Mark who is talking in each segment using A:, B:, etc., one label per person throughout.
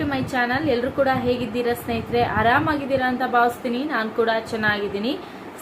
A: To my channel ಎಲ್ಲರೂ ಕೂಡ ಹೇಗಿದ್ದೀರಾ ಸ್ನೇಹಿತರೆ? ಆರಾಮಾಗಿದ್ದೀರಾ ಅಂತ ಭಾವಿಸ್ತೀನಿ. ನಾನು ಕೂಡ ಚೆನ್ನಾಗಿದ್ದೀನಿ.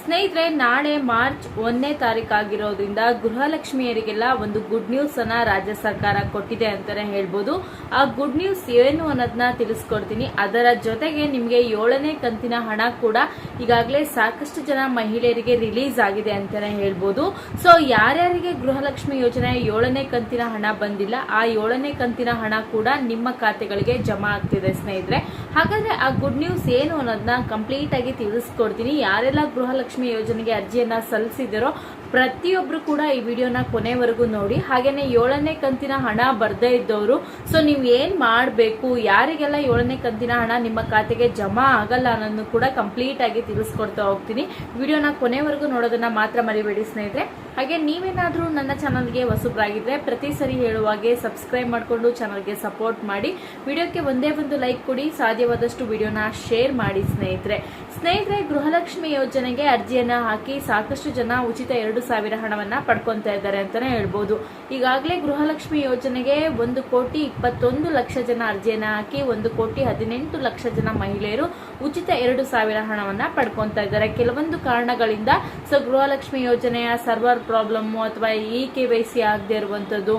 A: ಸ್ನೇಹಿತರೆ, ನಾಳೆ ಮಾರ್ಚ್ ಒಂದನೇ ತಾರೀಕು ಆಗಿರೋದ್ರಿಂದ ಗೃಹಲಕ್ಷ್ಮಿಯರಿಗೆಲ್ಲ ಒಂದು ಗುಡ್ ನ್ಯೂಸ್ ಅನ್ನ ರಾಜ್ಯ ಸರ್ಕಾರ ಕೊಟ್ಟಿದೆ ಅಂತಾನೆ ಹೇಳ್ಬೋದು. ಆ ಗುಡ್ ನ್ಯೂಸ್ ಏನು ಅನ್ನೋದನ್ನ ತಿಳಿಸ್ಕೊಡ್ತೀನಿ. ಅದರ ಜೊತೆಗೆ ನಿಮಗೆ ಏಳನೇ ಕಂತಿನ ಹಣ ಕೂಡ ಈಗಾಗಲೇ ಸಾಕಷ್ಟು ಜನ ಮಹಿಳೆಯರಿಗೆ ರಿಲೀಸ್ ಆಗಿದೆ ಅಂತಾನೆ ಹೇಳ್ಬೋದು. ಸೊ ಯಾರ್ಯಾರಿಗೆ ಗೃಹಲಕ್ಷ್ಮಿ ಯೋಜನೆ ಏಳನೇ ಕಂತಿನ ಹಣ ಬಂದಿಲ್ಲ, ಆ ಏಳನೇ ಕಂತಿನ ಹಣ ಕೂಡ ನಿಮ್ಮ ಖಾತೆಗಳಿಗೆ ಜಮಾ ಆಗ್ತಿದೆ ಸ್ನೇಹಿತರೆ. ಹಾಗಾದ್ರೆ ಆ ಗುಡ್ ನ್ಯೂಸ್ ಏನು ಅನ್ನೋದನ್ನ ಕಂಪ್ಲೀಟ್ ಆಗಿ ತಿಳಿಸ್ಕೊಡ್ತೀನಿ. ಯಾರೆಲ್ಲ ಗೃಹಲಕ್ಷ್ಮಿ ಯೋಜನೆಗೆ ಅರ್ಜಿಯನ್ನ ಸಲ್ಲಿಸಿದಿರೋ ಪ್ರತಿಯೊಬ್ರು ಕೂಡ ಈ ವಿಡಿಯೋನ ಕೊನೆವರೆಗೂ ನೋಡಿ. ಹಾಗೇನೆ ಏಳನೇ ಕಂತಿನ ಹಣ ಬರ್ದೇ ಇದ್ದವರು, ಸೊ ನೀವು ಏನ್ ಮಾಡಬೇಕು, ಯಾರಿಗೆಲ್ಲ ಏಳನೇ ಕಂತಿನ ಹಣ ನಿಮ್ಮ ಖಾತೆಗೆ ಜಮಾ ಆಗಲ್ಲ ಅನ್ನೋದನ್ನು ಕೂಡ ಕಂಪ್ಲೀಟ್ ಆಗಿ ತಿಳಿಸ್ಕೊಡ್ತಾ ಹೋಗ್ತೀನಿ. ವಿಡಿಯೋನ ಕೊನೆವರೆಗೂ ನೋಡೋದನ್ನ ಮಾತ್ರ ಮರಿಬೇಡಿ ಸ್ನೇಹಿತರೆ. ಹಾಗೆ ನೀವೇನಾದರೂ ನನ್ನ ಚಾನಲ್ಗೆ ಹೊಸಬ್ರಾಗಿದ್ರೆ ಪ್ರತಿ ಸರಿ ಹೇಳುವಾಗೆ ಸಬ್ಸ್ಕ್ರೈಬ್ ಮಾಡಿಕೊಂಡು ಚಾನಲ್ಗೆ ಸಪೋರ್ಟ್ ಮಾಡಿ. ವಿಡಿಯೋಕ್ಕೆ ಒಂದೇ ಒಂದು ಲೈಕ್ ಕೊಡಿ, ಸಾಧ್ಯವಾದಷ್ಟು ವಿಡಿಯೋನ ಶೇರ್ ಮಾಡಿ ಸ್ನೇಹಿತರೆ. ಸ್ನೇಹಿತರೆ, ಗೃಹಲಕ್ಷ್ಮಿ ಯೋಜನೆಗೆ ಅರ್ಜಿಯನ್ನು ಹಾಕಿ ಸಾಕಷ್ಟು ಜನ ಉಚಿತ ಎರಡು ಸಾವಿರ ಹಣವನ್ನು ಪಡ್ಕೊತಾ ಇದ್ದಾರೆ ಅಂತಲೇ ಹೇಳ್ಬೋದು. ಈಗಾಗಲೇ ಗೃಹಲಕ್ಷ್ಮಿ ಯೋಜನೆಗೆ ಒಂದು ಕೋಟಿ ಇಪ್ಪತ್ತೊಂದು ಲಕ್ಷ ಜನ ಅರ್ಜಿಯನ್ನು ಹಾಕಿ ಒಂದು ಕೋಟಿ ಹದಿನೆಂಟು ಲಕ್ಷ ಜನ ಮಹಿಳೆಯರು ಉಚಿತ ಎರಡು ಸಾವಿರ ಹಣವನ್ನು ಪಡ್ಕೊತಾ ಇದ್ದಾರೆ. ಕೆಲವೊಂದು ಕಾರಣಗಳಿಂದ ಸೊ ಗೃಹಲಕ್ಷ್ಮಿ ಯೋಜನೆಯ ಸರ್ವರ್ ಪ್ರಾಬ್ಲಮ್ ಅಥವಾ ಈ ಕೆ ವೈ ಸಿ ಆಗದೆ ಇರುವಂತದ್ದು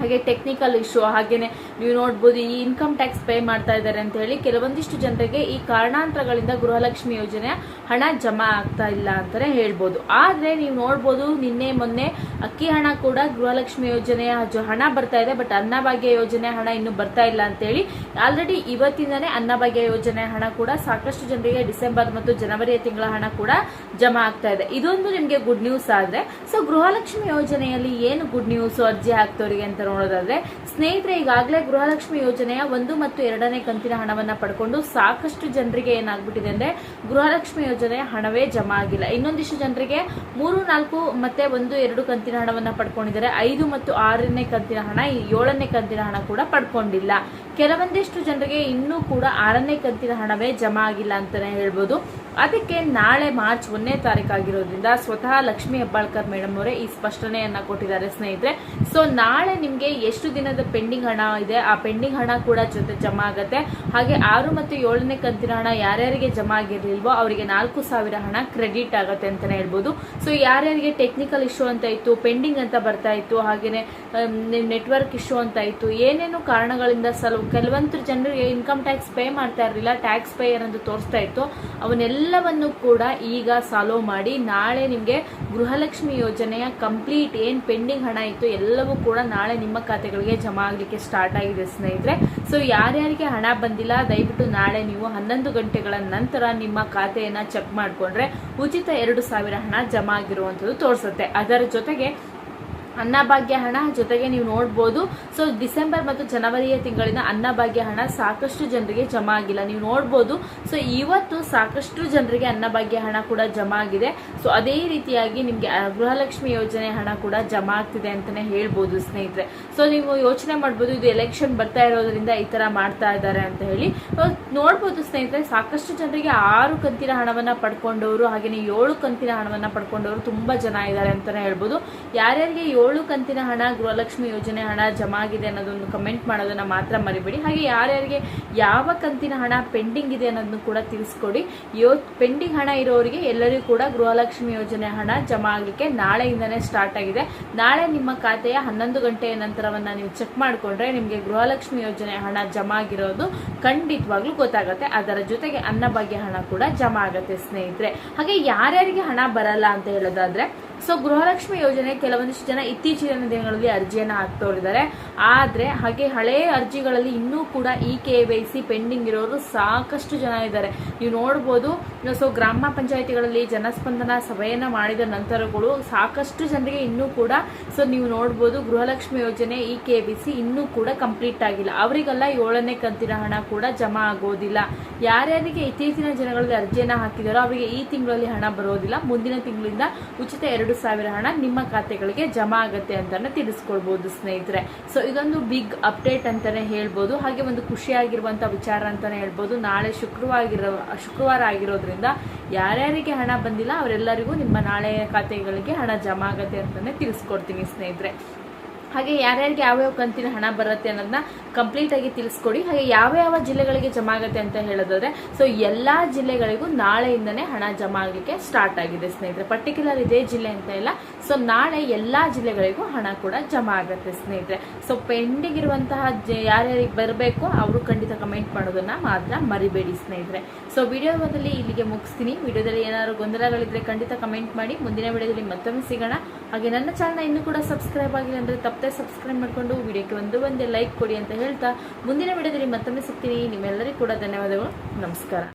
A: ಹಾಗೆ ಟೆಕ್ನಿಕಲ್ ಇಶ್ಯೂ ಹಾಗೇನೆ ನೀವು ನೋಡ್ಬೋದು ಈ ಇನ್ಕಮ್ ಟ್ಯಾಕ್ಸ್ ಪೇ ಮಾಡ್ತಾ ಇದ್ದಾರೆ ಅಂತ ಹೇಳಿ ಕೆಲವೊಂದಿಷ್ಟು ಜನರಿಗೆ ಈ ಕಾರಣಾಂತರಗಳಿಂದ ಗೃಹಲಕ್ಷ್ಮಿ ಯೋಜನೆಯ ಹಣ ಜಮಾ ಆಗ್ತಾ ಇಲ್ಲ ಅಂತಾನೆ ಹೇಳ್ಬೋದು. ಆದ್ರೆ ನೀವು ನೋಡ್ಬೋದು ನಿನ್ನೆ, ಮೊನ್ನೆ ಅಕ್ಕಿ ಹಣ ಕೂಡ ಗೃಹಲಕ್ಷ್ಮಿ ಯೋಜನೆಯ ಹಣ ಬರ್ತಾ ಇದೆ, ಬಟ್ ಅನ್ನಭಾಗ್ಯ ಯೋಜನೆ ಹಣ ಇನ್ನು ಬರ್ತಾ ಇಲ್ಲ ಅಂತ ಹೇಳಿ ಆಲ್ರೆಡಿ ಇವತ್ತಿಂದನೇ ಅನ್ನಭಾಗ್ಯ ಯೋಜನೆ ಹಣ ಕೂಡ ಸಾಕಷ್ಟು ಜನರಿಗೆ ಡಿಸೆಂಬರ್ ಮತ್ತು ಜನವರಿಯ ತಿಂಗಳ ಹಣ ಕೂಡ ಜಮಾ ಆಗ್ತಾ ಇದೆ. ಇದೊಂದು ನಿಮಗೆ ಗುಡ್ ನ್ಯೂಸ್ ಆದ್ರೆ ಸೊ ಗೃಹಲಕ್ಷ್ಮಿ ಯೋಜನೆಯಲ್ಲಿ ಏನು ಗುಡ್ ನ್ಯೂಸ್ ಅರ್ಜಿ ಹಾಕ್ತವ್ರಿಗೆ ಅಂತ ನೋಡೋದಾದ್ರೆ, ಸ್ನೇಹಿತರೆ, ಈಗಾಗಲೇ ಗೃಹಲಕ್ಷ್ಮಿ ಯೋಜನೆಯ ಒಂದು ಮತ್ತು ಎರಡನೇ ಕಂತಿನ ಹಣವನ್ನ ಪಡ್ಕೊಂಡು ಸಾಕಷ್ಟು ಜನರಿಗೆ ಏನಾಗ್ಬಿಟ್ಟಿದೆ ಅಂದ್ರೆ, ಗೃಹಲಕ್ಷ್ಮಿ ಯೋಜನೆಯ ಹಣವೇ ಜಮಾ ಆಗಿಲ್ಲ. ಇನ್ನೊಂದಿಷ್ಟು ಜನರಿಗೆ ಮೂರು, ನಾಲ್ಕು ಮತ್ತೆ ಒಂದು, ಎರಡು ಕಂತಿನ ಹಣವನ್ನ ಪಡ್ಕೊಂಡಿದ್ದಾರೆ. ಐದು ಮತ್ತು ಆರನೇ ಕಂತಿನ ಹಣ ಏಳನೇ ಕಂತಿನ ಹಣ ಕೂಡ ಪಡ್ಕೊಂಡಿಲ್ಲ. ಕೆಲವೊಂದಿಷ್ಟು ಜನರಿಗೆ ಇನ್ನೂ ಕೂಡ ಆರನೇ ಕಂತಿನ ಹಣವೇ ಜಮಾ ಆಗಿಲ್ಲ ಅಂತಲೇ ಹೇಳ್ಬೋದು. ಅದಕ್ಕೆ ನಾಳೆ ಮಾರ್ಚ್ ಒಂದನೇ ತಾರೀಕು ಆಗಿರೋದ್ರಿಂದ ಸ್ವತಃ ಲಕ್ಷ್ಮಿ ಹೆಬ್ಬಾಳ್ಕರ್ ಮೇಡಮ್ ಅವರೇ ಈ ಸ್ಪಷ್ಟನೆಯನ್ನ ಕೊಟ್ಟಿದ್ದಾರೆ ಸ್ನೇಹಿತರೆ. ಸೊ ನಾಳೆ ನಿಮಗೆ ಎಷ್ಟು ದಿನದ ಪೆಂಡಿಂಗ್ ಹಣ ಇದೆ? ಆ ಪೆಂಡಿಂಗ್ ಹಣ ಕೂಡ ಜೊತೆ ಜಮಾ ಆಗುತ್ತೆ. ಹಾಗೆ ಆರು ಮತ್ತು ಏಳನೇ ಕಂತಿನ ಹಣ ಯಾರ್ಯಾರಿಗೆ ಜಮಾ ಆಗಿರಲಿಲ್ವೋ ಅವರಿಗೆ ನಾಲ್ಕು ಸಾವಿರ ಹಣ ಕ್ರೆಡಿಟ್ ಆಗುತ್ತೆ ಅಂತಲೇ ಹೇಳ್ಬೋದು. ಸೊ ಯಾರ್ಯಾರಿಗೆ ಟೆಕ್ನಿಕಲ್ ಇಶ್ಯೂ ಅಂತ ಇತ್ತು, ಪೆಂಡಿಂಗ್ ಅಂತ ಬರ್ತಾ ಇತ್ತು ಹಾಗೆಯೇ ನೆಟ್ವರ್ಕ್ ಇಶ್ಯೂ ಅಂತ ಇತ್ತು, ಏನೇನು ಕಾರಣಗಳಿಂದ ಸಲ ಕೆಲವೊಂದು ಜನರಿಗೆ ಇನ್ಕಮ್ ಟ್ಯಾಕ್ಸ್ ಪೇ ಮಾಡ್ತಾ ಇರಲಿಲ್ಲ ಟ್ಯಾಕ್ಸ್ ಪೇಯರ್ ಅಂತ ತೋರಿಸ್ತಾ ಇತ್ತು. ಅವನ್ನೆಲ್ಲವನ್ನು ಕೂಡ ಈಗ ಸಾಲ್ವ್ ಮಾಡಿ ನಾಳೆ ನಿಮಗೆ ಗೃಹಲಕ್ಷ್ಮಿ ಯೋಜನೆಯ ಕಂಪ್ಲೀಟ್ ಏನು ಪೆಂಡಿಂಗ್ ಹಣ ಇತ್ತು ಎಲ್ಲವೂ ಕೂಡ ನಾಳೆ ನಿಮ್ಮ ಖಾತೆಗಳಿಗೆ ಜಮಾ ಆಗಲಿಕ್ಕೆ ಸ್ಟಾರ್ಟ್ ಆಗಿದೆ ಸ್ನೇಹಿತರೆ. ಸೊ ಯಾರ್ಯಾರಿಗೆ ಹಣ ಬಂದಿಲ್ಲ, ದಯವಿಟ್ಟು ನಾಳೆ ನೀವು ಹನ್ನೊಂದು ಗಂಟೆಗಳ ನಂತರ ನಿಮ್ಮ ಖಾತೆಯನ್ನು ಚೆಕ್ ಮಾಡಿಕೊಂಡ್ರೆ ಉಚಿತ ಎರಡು ಸಾವಿರ ಹಣ ಜಮಾ ಆಗಿರುವಂಥದ್ದು ತೋರಿಸುತ್ತೆ. ಅದರ ಜೊತೆಗೆ ಅನ್ನಭಾಗ್ಯ ಹಣ ಜೊತೆಗೆ ನೀವು ನೋಡ್ಬೋದು. ಸೊ ಡಿಸೆಂಬರ್ ಮತ್ತು ಜನವರಿಯ ತಿಂಗಳಿನ ಅನ್ನಭಾಗ್ಯ ಹಣ ಸಾಕಷ್ಟು ಜನರಿಗೆ ಜಮಾ ಆಗಿಲ್ಲ. ನೀವು ನೋಡ್ಬೋದು. ಸೊ ಇವತ್ತು ಸಾಕಷ್ಟು ಜನರಿಗೆ ಅನ್ನಭಾಗ್ಯ ಹಣ ಕೂಡ ಜಮಾ ಆಗಿದೆ. ಸೊ ಅದೇ ರೀತಿಯಾಗಿ ನಿಮಗೆ ಗೃಹಲಕ್ಷ್ಮಿ ಯೋಜನೆ ಹಣ ಕೂಡ ಜಮಾ ಆಗ್ತಿದೆ ಅಂತಾನೆ ಹೇಳ್ಬೋದು ಸ್ನೇಹಿತರೆ. ಸೊ ನೀವು ಯೋಚನೆ ಮಾಡ್ಬೋದು, ಇದು ಎಲೆಕ್ಷನ್ ಬರ್ತಾ ಇರೋದ್ರಿಂದ ಈ ತರ ಮಾಡ್ತಾ ಇದ್ದಾರೆ ಅಂತ ಹೇಳಿ. ನೋಡ್ಬೋದು ಸ್ನೇಹಿತರೆ, ಸಾಕಷ್ಟು ಜನರಿಗೆ ಆರು ಕಂತಿನ ಹಣವನ್ನ ಪಡ್ಕೊಂಡವರು ಹಾಗೆಯೇ ಏಳು ಕಂತಿನ ಹಣವನ್ನ ಪಡ್ಕೊಂಡವರು ತುಂಬ ಜನ ಇದ್ದಾರೆ ಅಂತಾನೆ ಹೇಳ್ಬೋದು. ಯಾರ್ಯಾರಿಗೆ ಏಳು ಕಂತಿನ ಹಣ ಗೃಹಲಕ್ಷ್ಮಿ ಯೋಜನೆ ಹಣ ಜಮಾ ಆಗಿದೆ ಅನ್ನೋದನ್ನು ಕಮೆಂಟ್ ಮಾಡೋದನ್ನು ಮಾತ್ರ ಮರಿಬೇಡಿ. ಹಾಗೆ ಯಾರ್ಯಾರಿಗೆ ಯಾವ ಕಂತಿನ ಹಣ ಪೆಂಡಿಂಗ್ ಇದೆ ಅನ್ನೋದನ್ನು ಕೂಡ ತಿಳಿಸ್ಕೊಡಿ. ಯೋ ಪೆಂಡಿಂಗ್ ಹಣ ಇರೋರಿಗೆ ಎಲ್ಲರಿಗೂ ಕೂಡ ಗೃಹಲಕ್ಷ್ಮಿ ಯೋಜನೆ ಹಣ ಜಮಾ ಆಗಲಿಕ್ಕೆ ನಾಳೆಯಿಂದನೇ ಸ್ಟಾರ್ಟ್ ಆಗಿದೆ. ನಾಳೆ ನಿಮ್ಮ ಖಾತೆಯ ಹನ್ನೊಂದು ಗಂಟೆಯ ನಂತರವನ್ನು ನೀವು ಚೆಕ್ ಮಾಡಿಕೊಂಡ್ರೆ ನಿಮಗೆ ಗೃಹಲಕ್ಷ್ಮಿ ಯೋಜನೆ ಹಣ ಜಮಾ ಆಗಿರೋದು ಖಂಡಿತವಾಗ್ಲೂ ಗೊತ್ತಾಗುತ್ತೆ. ಅದರ ಜೊತೆಗೆ ಅನ್ನಭಾಗ್ಯ ಹಣ ಕೂಡ ಜಮಾ ಆಗುತ್ತೆ ಸ್ನೇಹಿತರೆ. ಹಾಗೆ ಯಾರ್ಯಾರಿಗೆ ಹಣ ಬರಲ್ಲ ಅಂತ ಹೇಳೋದಾದ್ರೆ ಸೊ ಗೃಹಲಕ್ಷ್ಮಿ ಯೋಜನೆ ಕೆಲವೊಂದಿಷ್ಟು ಜನ ಇತ್ತೀಚಿನ ದಿನಗಳಲ್ಲಿ ಅರ್ಜಿಯನ್ನ ಹಾಕ್ತೋರಿದ್ದಾರೆ ಆದ್ರೆ, ಹಾಗೆ ಹಳೆಯ ಅರ್ಜಿಗಳಲ್ಲಿ ಇನ್ನೂ ಕೂಡ E K Y C pending ಇರೋರು ಸಾಕಷ್ಟು ಜನ ಇದ್ದಾರೆ. ನೀವು ನೋಡ್ಬೋದು ಸೊ ಗ್ರಾಮ ಪಂಚಾಯಿತಿಗಳಲ್ಲಿ ಜನಸ್ಪಂದನ ಸಭೆಯನ್ನ ಮಾಡಿದ ನಂತರಗಳು ಸಾಕಷ್ಟು ಜನರಿಗೆ ಇನ್ನೂ ಕೂಡ ಸೊ ನೀವು ನೋಡ್ಬೋದು ಗೃಹಲಕ್ಷ್ಮಿ ಯೋಜನೆ ಇ ಕೆ ವಿ ಸಿ ಇನ್ನೂ ಕೂಡ ಕಂಪ್ಲೀಟ್ ಆಗಿಲ್ಲ. ಅವರಿಗೆಲ್ಲ ಏಳನೇ ಕಂತಿನ ಹಣ ಕೂಡ ಜಮಾ ಆಗೋದಿಲ್ಲ. ಯಾರ್ಯಾರಿಗೆ ಇತ್ತೀಚಿನ ದಿನಗಳಲ್ಲಿ ಅರ್ಜಿಯನ್ನು ಹಾಕಿದಾರೋ ಅವರಿಗೆ ಈ ತಿಂಗಳಲ್ಲಿ ಹಣ ಬರೋದಿಲ್ಲ. ಮುಂದಿನ ತಿಂಗಳಿಂದ ಉಚಿತ ಎರಡು ಸಾವಿರ ಹಣ ನಿಮ್ಮ ಖಾತೆಗಳಿಗೆ ಜಮಾ ಆಗತ್ತೆ ಅಂತಾನೆ ತಿಳಿಸ್ಕೊಳ್ಬಹುದು ಸ್ನೇಹಿತರೆ. ಸೊ ಇದೊಂದು ಬಿಗ್ ಅಪ್ಡೇಟ್ ಅಂತಾನೆ ಹೇಳ್ಬೋದು. ಹಾಗೆ ಒಂದು ಖುಷಿಯಾಗಿರುವಂತ ವಿಚಾರ ಅಂತಾನೆ ಹೇಳ್ಬೋದು. ನಾಳೆ ಶುಕ್ರವಾರ ಆಗಿರೋ ಶುಕ್ರವಾರ ಆಗಿರೋದ್ರಿಂದ ಯಾರ್ಯಾರಿಗೆ ಹಣ ಬಂದಿಲ್ಲ, ಅವರೆಲ್ಲರಿಗೂ ನಿಮ್ಮ ನಾಳೆ ಖಾತೆಗಳಿಗೆ ಹಣ ಜಮಾ ಆಗತ್ತೆ ಅಂತಾನೆ ತಿಳಿಸ್ಕೊಡ್ತೀನಿ ಸ್ನೇಹಿತರೆ. ಹಾಗೆ ಯಾರ್ಯಾರಿಗೆ ಯಾವ್ಯಾವ ಕಂತಿನ ಹಣ ಬರುತ್ತೆ ಅನ್ನೋದನ್ನ ಕಂಪ್ಲೀಟ್ ಆಗಿ ತಿಳಿಸ್ಕೊಡಿ. ಹಾಗೆ ಯಾವ ಯಾವ ಜಿಲ್ಲೆಗಳಿಗೆ ಜಮಾ ಆಗುತ್ತೆ ಅಂತ ಹೇಳೋದಾದ್ರೆ ಸೊ ಎಲ್ಲಾ ಜಿಲ್ಲೆಗಳಿಗೂ ನಾಳೆಯಿಂದನೇ ಹಣ ಜಮಾ ಆಗಲಿಕ್ಕೆ ಸ್ಟಾರ್ಟ್ ಆಗಿದೆ ಸ್ನೇಹಿತರೆ. ಪರ್ಟಿಕ್ಯುಲರ್ ಇದೇ ಜಿಲ್ಲೆ ಅಂತ ಇಲ್ಲ ಸೊ ನಾಳೆ ಎಲ್ಲಾ ಜಿಲ್ಲೆಗಳಿಗೂ ಹಣ ಕೂಡ ಜಮಾ ಆಗುತ್ತೆ ಸ್ನೇಹಿತರೆ. ಸೊ ಪೆಂಡಿಂಗ್ ಇರುವಂತಹ ಯಾರ್ಯಾರಿಗೆ ಬರಬೇಕು, ಅವರು ಖಂಡಿತ ಕಮೆಂಟ್ ಮಾಡೋದನ್ನ ಮಾತ್ರ ಮರಿಬೇಡಿ ಸ್ನೇಹಿತರೆ. ಸೊ ವಿಡಿಯೋದಲ್ಲಿ ಇಲ್ಲಿಗೆ ಮುಗಿಸ್ತೀನಿ. ವಿಡಿಯೋದಲ್ಲಿ ಏನಾದ್ರು ಗೊಂದಲಗಳಿದ್ರೆ ಖಂಡಿತ ಕಮೆಂಟ್ ಮಾಡಿ. ಮುಂದಿನ ವಿಡಿಯೋದಲ್ಲಿ ಮತ್ತೊಮ್ಮೆ ಸಿಗೋಣ. ಹಾಗೆ ನನ್ನ ಚಾನಲ್ ಇನ್ನೂ ಕೂಡ ಸಬ್ಸ್ಕ್ರೈಬ್ ಆಗಿಲ್ಲ ಅಂದ್ರೆ ತಪ್ಪದೆ ಸಬ್ಸ್ಕ್ರೈಬ್ ಮಾಡ್ಕೊಂಡು ವಿಡಿಯೋಕ್ಕೆ ಒಂದು ಒಂದೇ ಲೈಕ್ ಕೊಡಿ ಅಂತ ಹೇಳ್ತಾ ಮುಂದಿನ ವಿಡಿಯೋದಲ್ಲಿ ಮತ್ತೊಮ್ಮೆ ಸಿಗ್ತೀನಿ. ನಿಮ್ಮೆಲ್ಲರಿಗೂ ಕೂಡ ಧನ್ಯವಾದಗಳು. ನಮಸ್ಕಾರ.